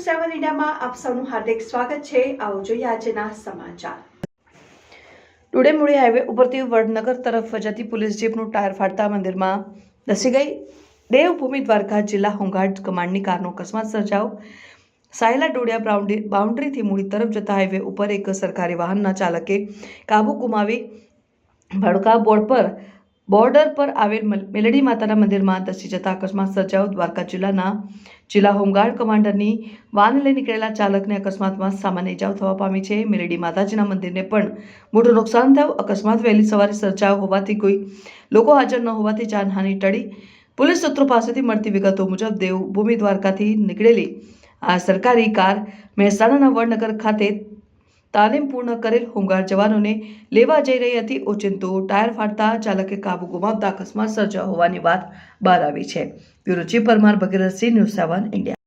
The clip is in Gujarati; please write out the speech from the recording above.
સેવન ઇન્ડિયામાં આપ સૌનું હાર્દિક સ્વાગત છે. આવો જોઈએ આજના સમાચાર. ડુડેમુડી હાઈવે ઉપરથી વડનગર તરફ જતી પોલીસ જીપનું ટાયર ફાટતા મંદિરમાં ધસી ગઈ. દેવભૂમિ દ્વારકા જિલ્લા હોમગાર્ડ કમાન્ડની કારનો અકસ્માત સર્જાયો. સાયલા ડોડિયા બાઉન્ડ્રી બાઉન્ડ્રીથી મૂડી તરફ જતા હાઈવે ઉપર એક સરકારી વાહનના ચાલકે કાબુ ગુમાવી ભડકા બોર્ડ પર બોર્ડર પર આવેલ મલ- મેલડી માતાના મંદિરમાં ધસી જતા અકસ્માત સર્જાયો. દ્વારકા જિલ્લાના જિલ્લા હોમગાર્ડ કમાન્ડરની વાન લઈ નીકળેલા ચાલકને અકસ્માતમાં સામાન્ય ઇજાઓ થવા પામી છે. મેલડી માતાજીના મંદિરને પણ મોટું નુકસાન થયું. અકસ્માત વહેલી સવારે સર્જાયો હોવાથી કોઈ લોકો હાજર ન હોવાથી જાનહાનિ ટળી. પોલીસ સૂત્રો પાસેથી મળતી વિગતો મુજબ દેવભૂમિ દ્વારકાથી નીકળેલી આ સરકારી કાર મહેસાણાના વડનગર ખાતે તાલીમ પૂર્ણ કરેલ હોમગાર્ડ જવાનોને લેવા જઈ રહી હતી ઓચિંતો. ટાયર ફાટતા ચાલકે કાબુ ગુમાવતા અકસ્માત સર્જાયો હોવાની વાત બહાર આવી છે. Bureau chief Parmar Bhagirathsinh news seven India.